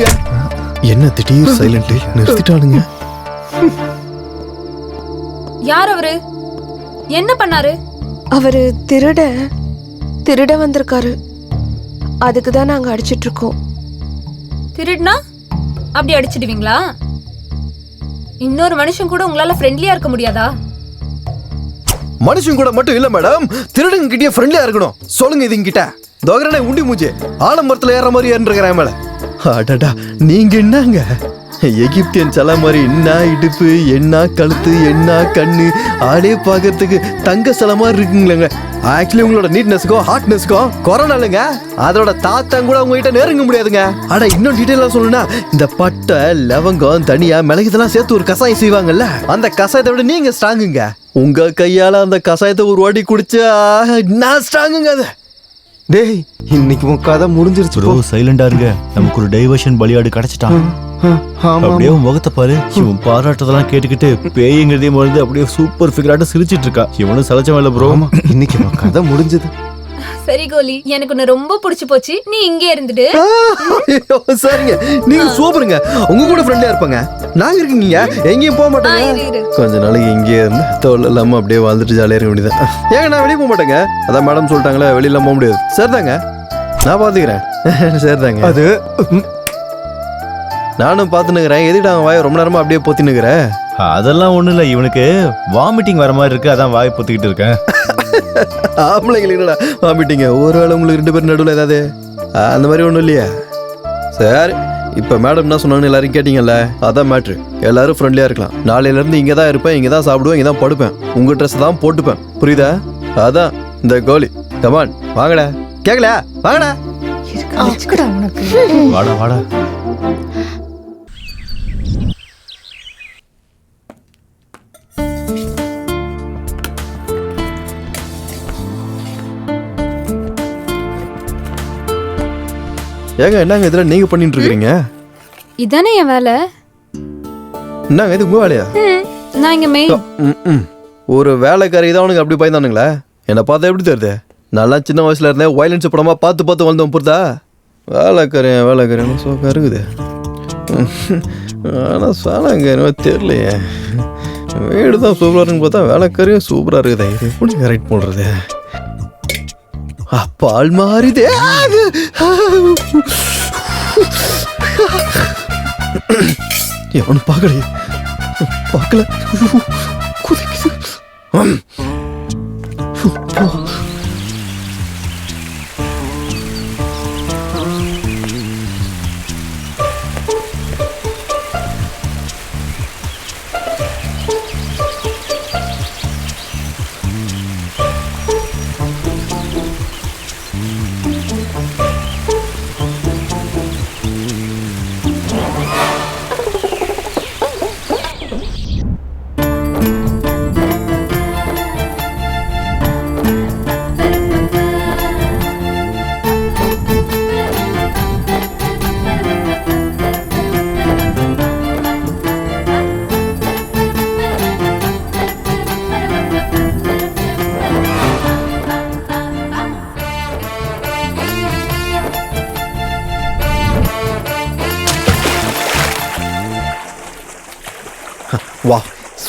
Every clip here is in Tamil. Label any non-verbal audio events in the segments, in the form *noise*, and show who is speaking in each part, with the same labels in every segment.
Speaker 1: நிறுத்துங்க என்ன திடீர் சைலண்ட் *laughs* நிறுத்திட்டானுங்க?
Speaker 2: யார் அவரு? என்ன பண்ணாரு?
Speaker 3: அவரு திருட திருட வந்திருக்காரு. அதுக்கு தான் நாங்க அடிச்சிட்டு இருக்கோம்
Speaker 2: திருடுனா? அப்படி அடிச்சிடுவீங்களா? இன்னொரு மனுஷன் கூட உங்களால ஃப்ரெண்ட்லியா இருக்க முடியாதா?
Speaker 1: மனுஷன் கூட மட்டும் இல்ல மேடம் திருடங்க கிட்டயே ஃப்ரெண்ட்லியா இருக்கணும். சொல்லுங்க இது கிட்ட தோகரனே உண்டி மூஞ்சி ஆலமரத்துல ஏற மாதிரி ஏறிருக்கிறேன் மேல. அடடா நீங்க என்னங்க? எகிப்தியன் சல மாதிரி என்ன இடுப்பு என்ன கழுத்து என்ன கண்ணு ஆளே பார்க்கறதுக்கு தங்க சல மாதிரி இருக்குங்களேங்க. ஆக்சுவலி உங்களோட நீட்னஸ்க்கோ ஹார்ட்னஸ்க்கும் கொரோனா இல்லைங்க. அதோட தாத்தம் கூட உங்ககிட்ட நெருங்க முடியாதுங்க. ஆனா இன்னும் டீட்டெயிலாக சொல்லணும்னா இந்த பட்டை லவங்கம் தனியா மிளகு இதெல்லாம் சேர்த்து ஒரு கசாயம் செய்வாங்கல்ல அந்த கசாயத்தை விட நீங்க ஸ்ட்ராங்குங்க உங்க கையால அந்த கசாயத்தை ஒரு வாட்டி குடிச்சா நான் ஸ்ட்ராங்குங்க அது.
Speaker 4: டேய் இன்னைக்கு உன் கதை முடிஞ்சிருச்சு
Speaker 5: ப்ரோ சைலண்டா இருங்க. நமக்கு ஒரு டைவர்ஷன் பலியாடு கிடைச்சிட்டான். அப்படியே முகத்தை பாரு. இவன் பாராட்டதெல்லாம் கேட்டுக்கிட்டு பேய்ங்கிறதே மறந்து அப்படியே சூப்பர் ஃபிகராட்ட சிரிச்சிட்டு இருக்கா. இவனும் சலைச்சவன் இல்ல ப்ரோ
Speaker 4: இன்னைக்கு கதை முடிஞ்சது.
Speaker 2: சரி கோலி எனக்கு உன்னை ரொம்ப பிடிச்சு போச்சு. நீ இங்கே இருந்துட்டு
Speaker 1: சரிங்க. நீங்க சூப்பருங்க உங்க கூட ஃப்ரெண்ட்லியா இருப்பாங்க. நாங்க இருக்கீங்க எங்கேயும் போக மாட்டேங்க. கொஞ்ச நாளைக்கு இங்கேயே இருந்து தோல் இல்லாம அப்படியே வாழ்ந்துட்டு ஜாலியா இருக்க வேண்டியதான் ஏங்க நான் வெளியே போக மாட்டேங்க. அதான் மேடம் சொல்லிட்டாங்களே வெளியில போக முடியாது. சரிதாங்க. நான் பாத்துக்கிறேன். *laughs* சரிதாங்க.
Speaker 4: அது
Speaker 1: நானும் பார்த்துனுக்குறேன் எதுக்கிட்ட அவன் வாயை ரொம்ப நேரமா அப்படியே பொத்தினுக்குறேன்
Speaker 5: அதெல்லாம் ஒண்ணும் இல்ல. இவனுக்கு வாமிட்டிங் வர மாதிரி இருக்கு. அதான் வாய் பொத்திக்கிட்டு இருக்கேன்.
Speaker 1: ஆம்பளைங்களுக்கு என்னடா வாமிட்டிங்க? ஒருவேளை உங்களுக்கு ரெண்டு பேரும் நடுவில் ஏதாவது? அந்த மாதிரி ஒன்றும் இல்லையா. சரி இப்போ மேடம் என்ன சொன்னாங்கன்னு எல்லாரும் கேட்டீங்கல்ல? அதான் மேட்ரு எல்லாரும் ஃப்ரெண்ட்லியாக இருக்கலாம். நாளையிலேருந்து இங்கே தான் இருப்பேன் இங்கே தான் சாப்பிடுவேன் இங்கே தான் படுப்பேன். உங்கள் ட்ரெஸ் தான் போட்டுப்பேன். புரியுதா? அதான் இந்த கோலி. கமான் வாங்கடா. கேட்கல வாங்கடா.
Speaker 5: வாடா வாடா.
Speaker 1: ஏங்க என்னங்க இதில் நீங்கள் பண்ணிட்டு இருக்கிறீங்க
Speaker 2: இதானே என் வேலை.
Speaker 1: என்னங்க இது உங்கள் வேலையா?
Speaker 2: நான் இங்க மெயின்
Speaker 1: ம். ஒரு வேலைக்காரி தான் அவனுக்கு அப்படி பயந்தானுங்களே? என்னை பார்த்தா எப்படி தெரியுது? நல்லா சின்ன வயசுல இருந்தேன் வயலன்ஸ் படமா பார்த்து பார்த்து வளர்ந்தோம் புரிதா? வேலைக்காரன் வேலைக்காரன் சோக்கா இருக்குது. ஆனால் சாலாங்க தெரியலையே. வீடு தான் சூப்பராக இருக்குன்னு பார்த்தா வேலைக்காரியும் சூப்பராக இருக்குதே. இது எப்படி கரெக்ட் பண்ணுறது அப்பால் மாறிதே. எவனும் பார்க்கலையே. பார்க்கல. குதிக்குது.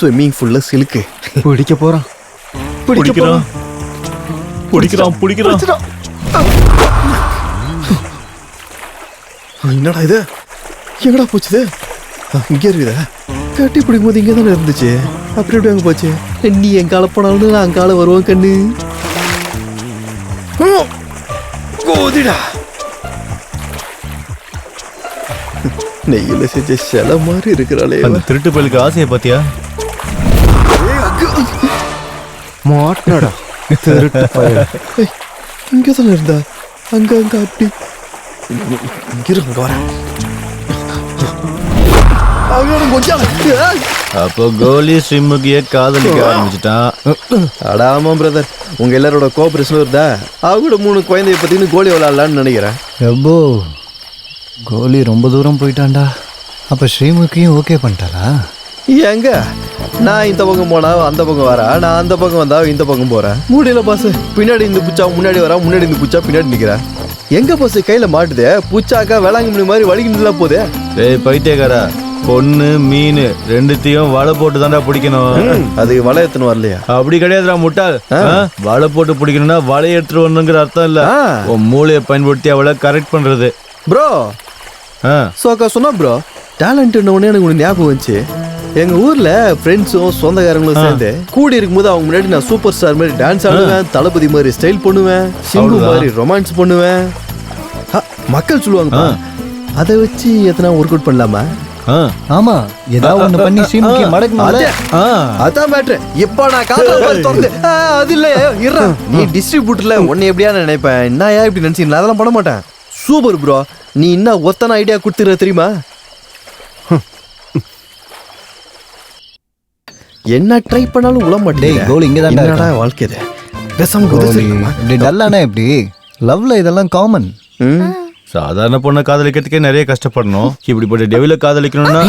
Speaker 1: ஸ்விம்மிங் ஃபுல்ல சிலுக்கு.
Speaker 4: பிடிக்க போறான்.
Speaker 5: பிடிக்கிறான். பிடிக்கிறான் பிடிக்கிறான்.
Speaker 1: என்னடா இது? எங்கடா போச்சு இது ஆ, இங்கே இருக்குதா? கட்டி பிடிக்கும் போது இங்கே தானே இருந்துச்சு. அப்படி எப்படி அங்கே போச்சு? நீ எங்கால போனாலும் நான் அங்கால வருவேன் கண்ணு. கோதிடா. நெய்யில செஞ்ச சில மாதிரி இருக்கிறாளே.
Speaker 5: அந்த திருட்டு பயலுக்கு ஆசையை பாத்தியா
Speaker 4: மாட்டினடா திருட்டு
Speaker 1: இங்கே தானே இருந்தா அங்க அங்க அப்படி இங்க இரு, அங்க வரேன்.
Speaker 5: அப்போ கோலி ஸ்ரீமுகிய காதலிக்க ஆரம்பிச்சிட்டான்
Speaker 1: அட ஆமா பிரதர் உங்க எல்லாரோட கோஆபரேஷன் வருதா அவங்க மூணு குழந்தைய பத்தின்னு கோலி விளாட்லான்னு நினைக்கிறேன்
Speaker 6: எப்போ கோலி ரொம்ப தூரம் போயிட்டான்டா அப்ப ஸ்ரீமுகியும் ஓகே பண்ணிட்டாரா
Speaker 1: எங்க நான் இந்த பக்கம் போனா அந்த பக்கம் வரா? நான் அந்த பக்கம் வந்தா இந்த பக்கம் போறேன் முடியல பாஸ் பின்னாடி இந்த புச்சா முன்னாடி வரா முன்னாடி இந்த புச்சா பின்னாடி நிக்கிறா. எங்க பஸ் கையில மாட்டுது. பூச்சாக்கா வேளாங்கண்ணி மாதிரி வலிக்கிட்டு போதே.
Speaker 5: டேய் பைத்தியக்காரா. பொண்ணு மீன் ரெண்டுத்தையும் வலை போட்டு தான்டா பிடிக்கணும்.
Speaker 1: அது வலை எத்தனை வரலையா?
Speaker 5: அப்படி கிடையாதுடா முட்டாள்? வலை போட்டு பிடிக்கணும்னா வலையை எடுத்துட்டு வரணுங்கிற அர்த்தம் இல்ல. உன் மூளையை பயன்படுத்தி அவளை கரெக்ட் பண்றது.
Speaker 1: ப்ரோ. சோக்கா சொன்னா ப்ரோ. டேலண்ட் எனக்கு ஒன்று ஞாபகம் வந்துச்சு. எங்க ஊர்ல ஃப்ரெண்ட்ஸும் சொந்தக்காரங்களும் சேர்ந்து கூடி இருக்கும்போது அவங்க முன்னாடி நான் சூப்பர் ஸ்டார் மாதிரி டான்ஸ் ஆடுவேன் தளபதி மாதிரி ஸ்டைல் பண்ணுவேன் சிங்கு
Speaker 5: அவ்வளவுதான்.
Speaker 1: மாதிரி ரொமான்ஸ் பண்ணுவேன். அ, மக்கள் சொல்லுவாங்க அதை வச்சு எத்தனை ஒர்க் அவுட் பண்ணலாமா?
Speaker 5: ஆ.
Speaker 6: ஆமா ஏதாவது ஒண்ணு பண்ணி ஸ்ரீமுகி மடக்கணும்ல
Speaker 1: அதே
Speaker 5: ஆ.
Speaker 1: அதான் மேட்ரு இப்போ நான் காதல பால் திறந்து ஆ, அது இல்ல நீ டிஸ்ட்ரிபியூட்டர்ல உன்னை எப்படியா நினைப்பேன். என்னயா இப்படி நினைச்சீங்க அதெல்லாம் பண்ண மாட்டேன். சூப்பர் ப்ரோ நீ என்ன ஒத்தன ஐடியா கொடுத்துற தெரியுமா? என்ன ட்ரை பண்ணாலும் உள்ள மாட்டேன்
Speaker 6: கோல் இங்கதான்டா
Speaker 1: என்னடா
Speaker 6: இருக்கான்.
Speaker 1: வாழ்க்கை இது? பேசாம
Speaker 6: கோலி,
Speaker 1: குதிச்சிருக்கலாமா?
Speaker 6: இப்படி டல்லானா எப்படி? லவ்ல இதெல்லாம் காமன்.
Speaker 5: சாதாரண பொண்ணை காதலிக்கிறதுக்கே நிறைய கஷ்டப்படணும். இப்படிப்பட்ட டெவில காதலிக்கணும்னா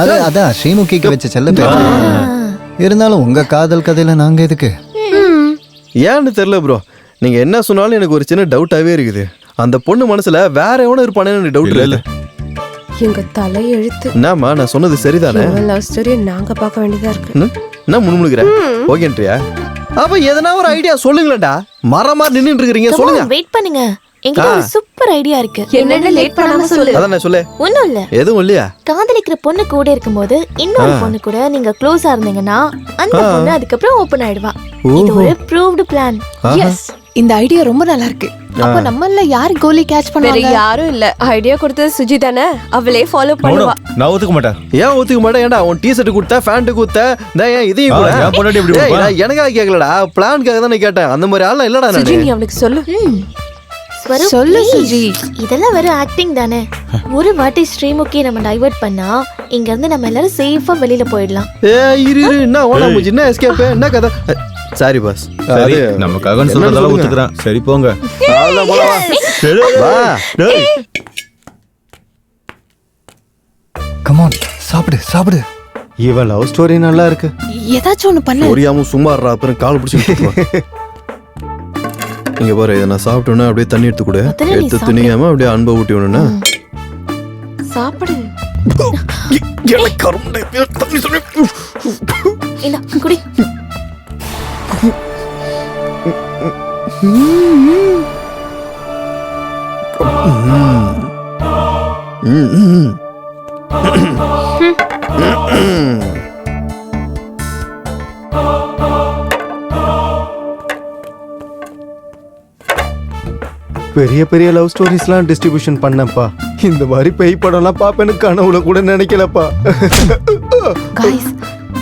Speaker 6: அது அதான் ஸ்ரீமுகிக்கு வச்ச செல்ல பேர். இருந்தாலும் உங்க காதல் கதையில நாங்க எதுக்கு?
Speaker 1: ஏன்னு தெரியல ப்ரோ நீங்க என்ன சொன்னாலும் எனக்கு ஒரு சின்ன டவுட்டாவே இருக்குது. அந்த பொண்ணு மனசுல வேற எவனும் இருப்பானேன்னு டவுட்
Speaker 5: இல்ல.
Speaker 3: எங்க தலை எழுத்து
Speaker 1: என்னம்மா நான் சொன்னது சரிதானே?
Speaker 3: லவ் ஸ்டோரியை நாங்க பார்க்க வேண்டியதா இருக்கு.
Speaker 1: என்ன? என்ன முணுமுணுக்கிற? ஓகேன்றியா? அப்ப எதனா ஒரு ஐடியா சொல்லுங்களேன்டா. மரமா நின்னுட்டு இருக்கிறீங்க சொல்லுங்க.
Speaker 7: வெயிட் பண்ணுங்க. என்கிட்ட ஒரு சூப்பர் ஐடியா இருக்கு.
Speaker 3: என்னென்ன லேட் பண்ணாம சொல்லு.
Speaker 1: அதான் நான் சொல்லு.
Speaker 7: ஒண்ணும் இல்ல.
Speaker 1: எதுவும் இல்லையா?
Speaker 7: காதலிக்கிற பொண்ணு கூட இருக்கும்போது இன்னொரு பொண்ணு கூட நீங்க க்ளோஸா இருந்தீங்கன்னா அந்த பொண்ணு அதுக்கப்புறம் ஓபன் ஆயிடுவா. இது ஒரு ப்ரூவ்டு பிளான்
Speaker 8: எஸ் இந்த ஐடியா ரொம்ப நல்லா இருக்கு. அப்ப நம்மள யார் கோலி கேட்ச்
Speaker 3: வேற
Speaker 8: பண்ணுவாங்க?
Speaker 3: யாரும் இல்ல. ஐடியா கொடுத்தது சுஜி தானே? அவளே ஃபாலோ பண்ணுவா.
Speaker 5: நான் ஒத்துக்க மாட்டேன்.
Speaker 1: ஏன் ஒத்துக்க மாட்டேன்? ஏன்டா உன் டி ஷர்ட் கொடுத்த ஃபேண்ட் கொடுத்த ஏன் இதையும்
Speaker 5: ஆ,
Speaker 1: கூட?
Speaker 5: என் பொண்டாட்டி எப்படி
Speaker 1: ஏய்,
Speaker 5: கொடுப்பா?
Speaker 1: நான் எனக்காக கேட்கலடா பிளான்காக தான் கேட்டேன். அந்த மாதிரி ஆள்லாம் இல்லடா
Speaker 3: சுஜி
Speaker 1: நானு.
Speaker 3: நீ அவளுக்கு சொல்லு.
Speaker 7: ஸ்வரூப்,
Speaker 8: சொல்லு
Speaker 7: please.
Speaker 8: சுஜி.
Speaker 7: இதெல்லாம் வெறும் ஆக்டிங் தானே. ஒரு வாட்டி ஸ்ரீமுகி நம்ம டைவர்ட் பண்ணா இங்க இருந்து நம்ம எல்லாரும் சேஃபா வெளியில போயிடலாம்.
Speaker 1: ஏ இரு இரு. என்ன ஓனா மூஞ்சி என்ன எஸ்கேப் என்ன கதை? சாரி பாஸ்
Speaker 5: சரி நமக்காக சொல்றதெல்லாம் ஒத்துக்கிறேன். சரி போங்க.
Speaker 6: கமான் சாப்பிடு சாப்பிடு.
Speaker 4: இவன் லவ் ஸ்டோரி நல்லா இருக்கு.
Speaker 8: ஏதாச்சும் ஒண்ணு பண்ணு.
Speaker 1: ஒரியாம சும்மா அப்புறம் கால் பிடிச்சி இங்க பாரு இதை நான் சாப்பிட்டோன்னா அப்படியே தண்ணி எடுத்து கொடு. எடுத்து. திணிக்காம அப்படியே அன்பை ஊட்டி விடணும்னா.
Speaker 3: சாப்பிடு.
Speaker 7: இல்ல குடி
Speaker 1: ம், ம்.
Speaker 4: பெரிய பெரிய லவ் ஸ்டோரிஸ்லாம் டிஸ்ட்ரிபியூஷன் பண்ணப்பா இந்த மாதிரி பேய் படம்லாம் பாப்பேன்னு கனவுல கூட நினைக்கலப்பா.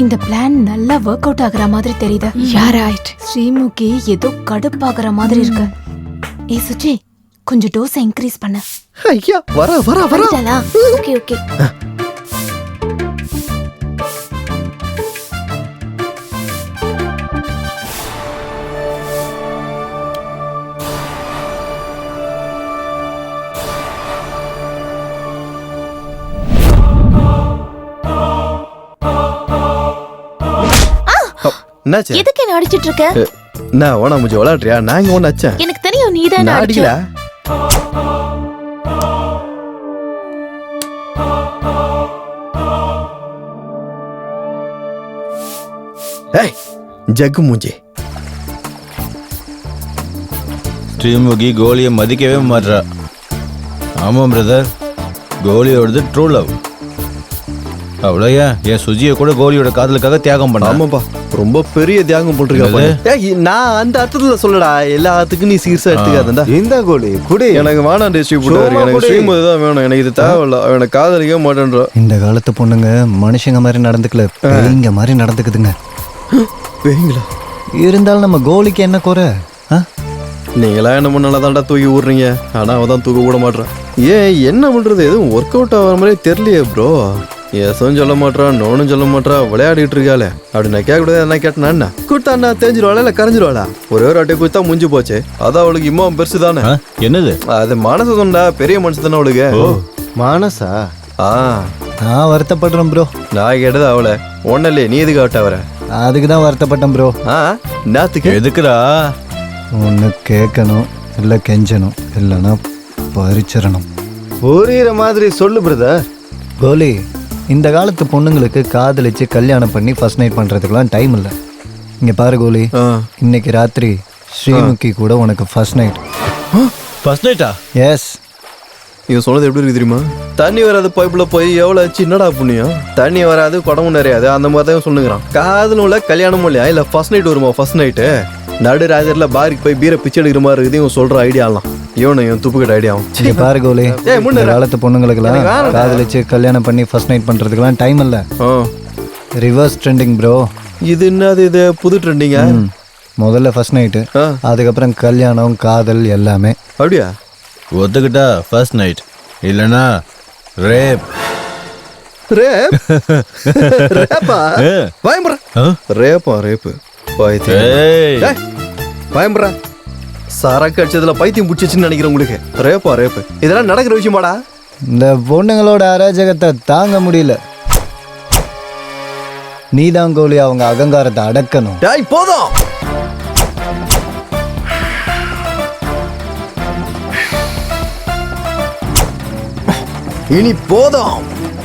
Speaker 8: இந்த பிளான் நல்லா ஒர்க் அவுட் ஆகுற மாதிரி தெரியுது. யார் ரைட் ஸ்ரீமுகி ஏதோ கடுப்பாகுற மாதிரி இருக்கு. ஏ சுச்சி கொஞ்சம் டோஸ் இன்க்ரீஸ் பண்ண.
Speaker 1: ஐயா வர வர வர
Speaker 7: ஓகே ஓகே
Speaker 1: என்னாச்சு?
Speaker 7: எதுக்கு என்ன அடிச்சிட்டு இருக்க
Speaker 1: என்ன ஓனா மூஞ்சி விளாட்றியா நான் இங்க ஒன்று அச்சேன்
Speaker 7: எனக்கு தெரியும்
Speaker 1: நான்
Speaker 7: அடிச்ச.
Speaker 1: அடிக்கல. ஏய் ஜக்கு மூஞ்சி.
Speaker 5: ஸ்ரீமுகி கோலியை மதிக்கவே மாட்றா. ஆமாம் பிரதர் கோலியோடது ட்ரூ லவ் அவ்வளோ ஏன் என் சுஜியை கூட கோலியோட காதலுக்காக தியாகம் பண்ண.
Speaker 1: ஆமாப்பா. ரொம்ப பெரிய தியாகம் ஏய் நான் அந்த அர்த்தத்துல சொல்லடா எல்லாத்துக்கும் நீ சீர்ஸா எடுத்துக்காதண்டா
Speaker 4: இந்த கோலி குடி.
Speaker 1: எனக்கு வேணாம் டிஸ்ட்ரிபியூட்டர்
Speaker 4: சும்மா
Speaker 1: எனக்கு. ஸ்ரீமதி தான் வேணும். எனக்கு இது தேவையில்ல. எனக்கு காதலிக்க மாட்டேன்றா.
Speaker 6: இந்த காலத்து பொண்ணுங்க மனுஷங்க மாதிரி நடந்துக்கல. பேய்ங்க மாதிரி நடந்துக்குதுங்க.
Speaker 1: பேய்ங்களா
Speaker 6: இருந்தாலும் நம்ம கோலிக்கு என்ன குறை? ஆ?
Speaker 1: நீங்களா என்ன பண்ணால தாண்டா தூக்கி விடுறீங்க ஆனா அவ தான் தூக்க விட மாட்றான். ஏன் என்ன பண்றது? எதுவும் ஒர்க் அவுட் ஆகிற மாதிரி தெரியலையே ப்ரோ எசும் சொல்ல மாட்றா நோனும் சொல்ல மாட்றா விளையாடிட்டு இருக்காளே அப்படி நான் கேட்கக்கூடாது என்ன கேட்டனா. என்ன? கொடுத்தா அண்ணா தெரிஞ்சிருவாளா இல்ல கரைஞ்சிருவாளா? ஒரே ஒரு அட்டை கொடுத்தா முடிஞ்சு போச்சு. அதான் அவளுக்கு இம்மா பெருசு தானே
Speaker 5: என்னது?
Speaker 1: அது மனசு தான்டா பெரிய மனசு தானே அவளுக்கு.
Speaker 4: மானசா?
Speaker 1: ஆ.
Speaker 6: நான் வருத்தப்படுறேன் ப்ரோ
Speaker 1: நான் கேட்டது அவளை. ஒன்னலே நீ எதுக்கு ஆட்ட வர?
Speaker 6: அதுக்கு தான் வருத்தப்பட்டேன் ப்ரோ
Speaker 1: ஆ நாத்துக்கு
Speaker 5: எதுக்குடா?
Speaker 6: ஒன்று கேட்கணும் இல்லை கெஞ்சணும் இல்லைன்னா பறிச்சிடணும்
Speaker 4: புரியுற மாதிரி சொல்லு பிரதர்
Speaker 6: கோலி இந்த காலத்து பொண்ணுங்களுக்கு காதலிச்சு கல்யாணம் பண்ணி ஃபர்ஸ்ட் நைட் பண்ணுறதுக்கெலாம் டைம் இல்லை. இங்கே பாரு கோலி. இன்னைக்கு ராத்திரி ஸ்ரீமுகி கூட உனக்கு ஃபர்ஸ்ட் நைட்
Speaker 5: ஃபர்ஸ்ட் நைட்டா
Speaker 6: எஸ்
Speaker 1: இவன் சொன்னது எப்படி இருக்கு தெரியுமா? தண்ணி வராது பைப்புல போய் எவ்வளவு ஆச்சு? என்னடா புண்ணியம்? தண்ணி வராது குடமும் நிறையாது. அந்த மாதிரி தான் சொல்லுங்கிறான். காதலும் இல்ல கல்யாணமும் இல்லையா? இல்ல ஃபர்ஸ்ட் நைட் வருமா? ஃபர்ஸ்ட் நைட்டு நடு ராஜர்ல பாருக்கு போய் பீரை பிச்சை எடுக்கிற மாதிரி இருக்குது. இவன் சொல்ற ஐடியாலாம் இவனு இவன் துப்புக்கட்ட ஐடியாவும்
Speaker 6: இங்கே பாரு கோலி இந்த காலத்து பொண்ணுங்களுக்கெல்லாம். காதலிச்சு கல்யாணம் பண்ணி ஃபர்ஸ்ட் நைட் பண்ணுறதுக்கெலாம் டைம் இல்லை. ரிவர்ஸ் ட்ரெண்டிங் ப்ரோ
Speaker 1: இது என்னது இது? புது ட்ரெண்டிங்க
Speaker 6: முதல்ல ஃபர்ஸ்ட் நைட்டு. அதுக்கப்புறம் கல்யாணம் காதல் எல்லாமே.
Speaker 1: அப்படியா?
Speaker 5: ஒத்துக்கிட்டா ஃபர்ஸ்ட் நைட் இல்லைன்னா ரேப்
Speaker 1: ரேப் ரேப்பா பயம்புற. ரேப்பா ரேப்பு
Speaker 5: ஏய்,
Speaker 1: பயம்புற. சரக்கு அடிச்சதுல பைத்தியம் பிடிச்சிச்சுன்னு நினைக்கிறேன் உங்களுக்கு. ரேப்பா ரேப்பு. இதெல்லாம் நடக்கிற விஷயமாடா.
Speaker 6: இந்த பொண்ணுங்களோட அராஜகத்தை தாங்க முடியல. நீதான் கோலி அவங்க அகங்காரத்தை அடக்கணும்.
Speaker 1: டேய் போதும். இனி போதும்.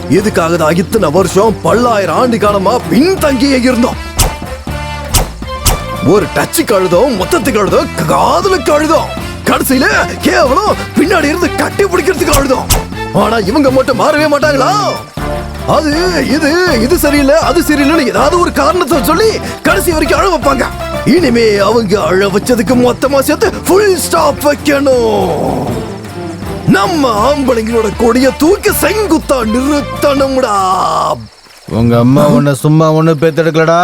Speaker 1: இதுக்காக தான் இத்தனை வருஷம் பல்லாயிரம் ஆண்டு காலமா பின்தங்கியே இருந்தோம். ஒரு டச்சு கழுதோம் மொத்தத்துக்கு அழுதோம் காதலுக்கு அழுதோம் கடைசியில கேவலம் பின்னாடி இருந்து கட்டி பிடிக்கிறதுக்கு அழுதோம் ஆனா இவங்க மட்டும் மாறவே மாட்டாங்களா? அது இது இது சரியில்லை அது சரியில்லைன்னு ஏதாவது ஒரு காரணத்தை சொல்லி கடைசி வரைக்கும் அழ வைப்பாங்க. இனிமே அவங்க அழ வச்சதுக்கு மொத்தமா சேர்த்து ஃபுல் ஸ்டாப் வைக்கணும். நம்ம ஆம்பளைங்களோட கொடிய தூக்கி செங்குத்தா நிறுத்தணும்டா.
Speaker 5: உங்க அம்மா உன்னை சும்மா ஒண்ணு பெத்தெடுக்கலடா.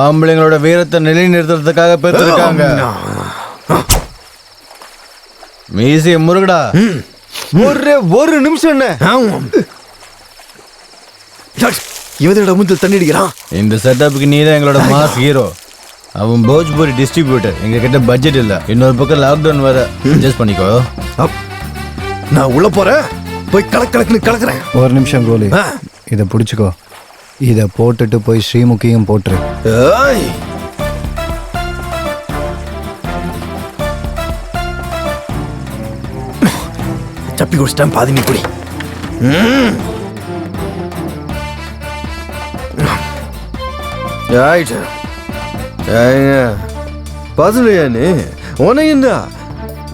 Speaker 5: ஆம்பளைங்களோட வீரத்தை நிலைநிறுத்துறதுக்காக பெத்தெடுக்காங்க. மீசிய முருகடா.
Speaker 4: ஒரு ஒரு நிமிஷம் என்ன.
Speaker 1: இவதோட முந்தில் தண்ணி அடிக்கிறான்.
Speaker 5: இந்த செட்டப்புக்கு நீ தான் எங்களோட மாஸ் ஹீரோ அவன் போஜ்பூரி டிஸ்ட்ரிபியூட்டர் எங்க கிட்ட பட்ஜெட் இல்ல. இன்னொரு பக்கம் லாக்டவுன் வேற. அட்ஜஸ்ட் பண்ணிக்கோ.
Speaker 1: நான் உள்ள போறேன். போய் கலக் கலக்குன்னு கலக்குறேன்.
Speaker 6: ஒரு நிமிஷம் கோலி. இதை பிடிச்சிக்கோ. இதை போட்டுட்டு போய் ஸ்ரீமுகியும் போட்டுரு.
Speaker 1: ஏய்! சப்பி குடிச்சிட்டேன் பாதி நீ குடி. ம். பசலையா நீ? உனக்கு என்ன?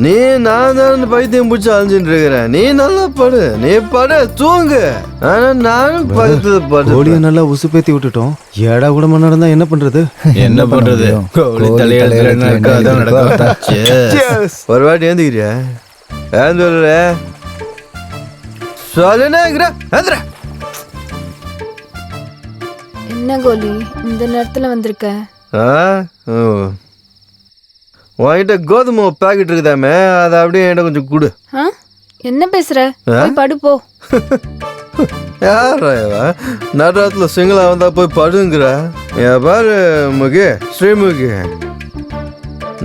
Speaker 1: நீ நான் தான் பைத்தியம் பிடிச்சி அழிஞ்சுட்டு இருக்கிறேன். நீ நல்லா படு. நீ படு தூங்கு. ஆனா நானும் பக்கத்துல படு
Speaker 4: கோழியை நல்லா உசுப்பேத்தி விட்டுட்டோம். ஏடா கூடமா நடந்தா என்ன பண்றது?
Speaker 5: என்ன பண்றது? கோழி தலையில நடக்கும்.
Speaker 1: ஒரு வாட்டி ஏந்துக்கிறியா? ஏன் சொல்ற ஏந்துற
Speaker 2: என்ன கோலி இந்த நேரத்துல வந்திருக்க?
Speaker 1: ஆ? ஓ. உன்கிட்ட கோதுமை பாக்கெட் இருக்குதாமே அதை அப்படியே என்கிட்ட கொஞ்சம் கொடு.
Speaker 2: ஆ? என்ன பேசுற? போய் படு போ. *laughs*
Speaker 1: யாரா நடுராத்துல சிங்களா வந்தா போய் படுங்கிற. என் பாரு முகி ஸ்ரீமுகி.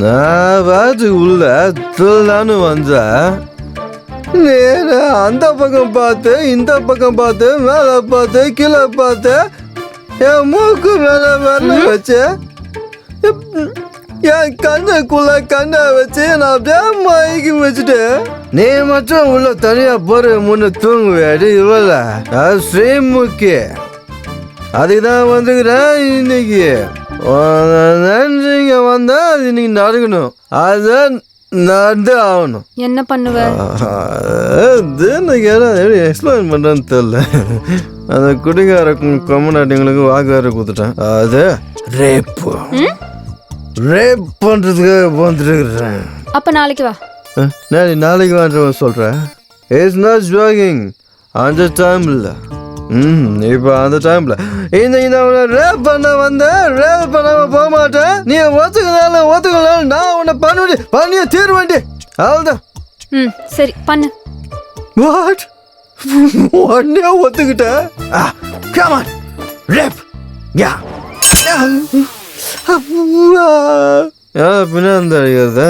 Speaker 1: நான் பாட்டு உள்ள திருநானு வந்தா நேரா அந்த பக்கம் பார்த்து இந்த பக்கம் பார்த்து மேலே பார்த்து கீழே பார்த்து என் மூக்கு மேல மேல வச்சு என் கண்ணுக்குள்ள கண்ணை வச்சு நான் அப்படியே மயக்கி வச்சுட்டு நீ மட்டும் உள்ள தனியா போற முன்ன தூங்குவேடி இவள. அது ஸ்ரீமுக்கி. அதுதான் வந்துக்கிறேன் இன்னைக்கு. நினைச்சீங்க வந்தா அது இன்னைக்கு நடக்கணும். அதுதான் நடந்து ஆகணும்.
Speaker 2: என்ன பண்ணுவ?
Speaker 1: அது எனக்கு எக்ஸ்பிளைன் பண்ணுறேன்னு தெரில அந்த குடிகார கம்முனாட்டிங்களுக்கு வாக்கார கொடுத்துட்டேன். அது ரேப்பு ரேப் பண்ணுறதுக்காக வந்துருக்குறேன்.
Speaker 2: அப்ப நாளைக்கு வா.
Speaker 1: நான் நாளைக்கு வான்றவன் சொல்கிறேன் இட்ஸ் நாட் ஜோகிங் அந்த டைமில் ம் இப்போ அந்த டைமில் இன்னைக்கு நான் உன்னை ரேப் பண்ண வந்தேன். ரேப் பண்ணாம போக மாட்டேன். நீ ஒத்துக்கினாலும் ஒத்துக்கனாலும் நான் உன்னை பண்ணி பண்ணியே தீர்வேண்டி அவ்வளோதான்
Speaker 2: ம் சரி பண்ணு.
Speaker 1: வாட் உடனே ஒத்துக்கிட்ட ஆ கமான் ரேப் யா பின்னாந்த அடிக்கிறதா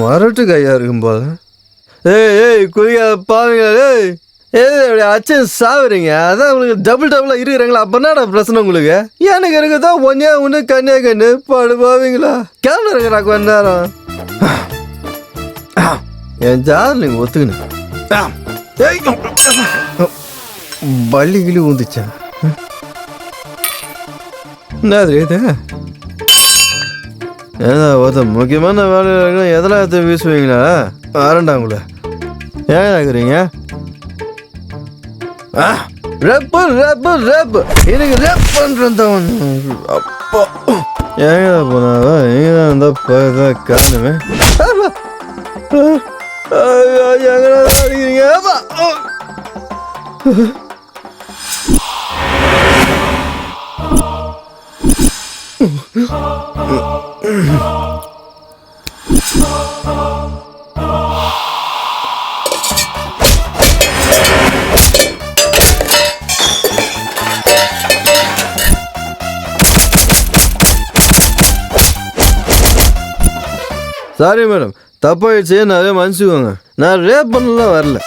Speaker 1: மரட்டு கையா இருக்கும் போல. ஏய் ஏய் குதிக்காத பாருங்க ஏய். ஏய் அப்படி அச்சன் சாவுறீங்க. அதான் உங்களுக்கு டபுள் டபுளாக இருக்கிறாங்களா? அப்போ என்னடா பிரச்சனை உங்களுக்கு? எனக்கு இருக்குதா? ஒன்னே ஒன்று கண்ணே கண்ணு பாடு பாவீங்களா? கேமரா இருக்கிறா கொஞ்ச நேரம். என் ஜாதகம் நீங்கள் ஒத்துக்கணும். பள்ளி கிளி ஊந்துச்சா? என்னது இது? ஏதா ஒருத்த முக்கியமான வேலையில் இருக்கிற எதெல்லாம் எடுத்து வீசுவீங்களா? வரண்டாங்களே ஏன் ஆகுறீங்க ரப்பு ரப்பு ரப்பு எனக்கு ரப் பண்ணுறேன் அப்பா. ஏங்க போனாவா எங்க இருந்தால் பார்த்தா காணுமே ஆமா. எங்கடா அடிக்கிறீங்க ஆமா. சாரி மேடம் தப்பாயிடுச்சு நிறைய மன்னிச்சுக்கோங்க நான் ரேப் பண்ணலாம் வரல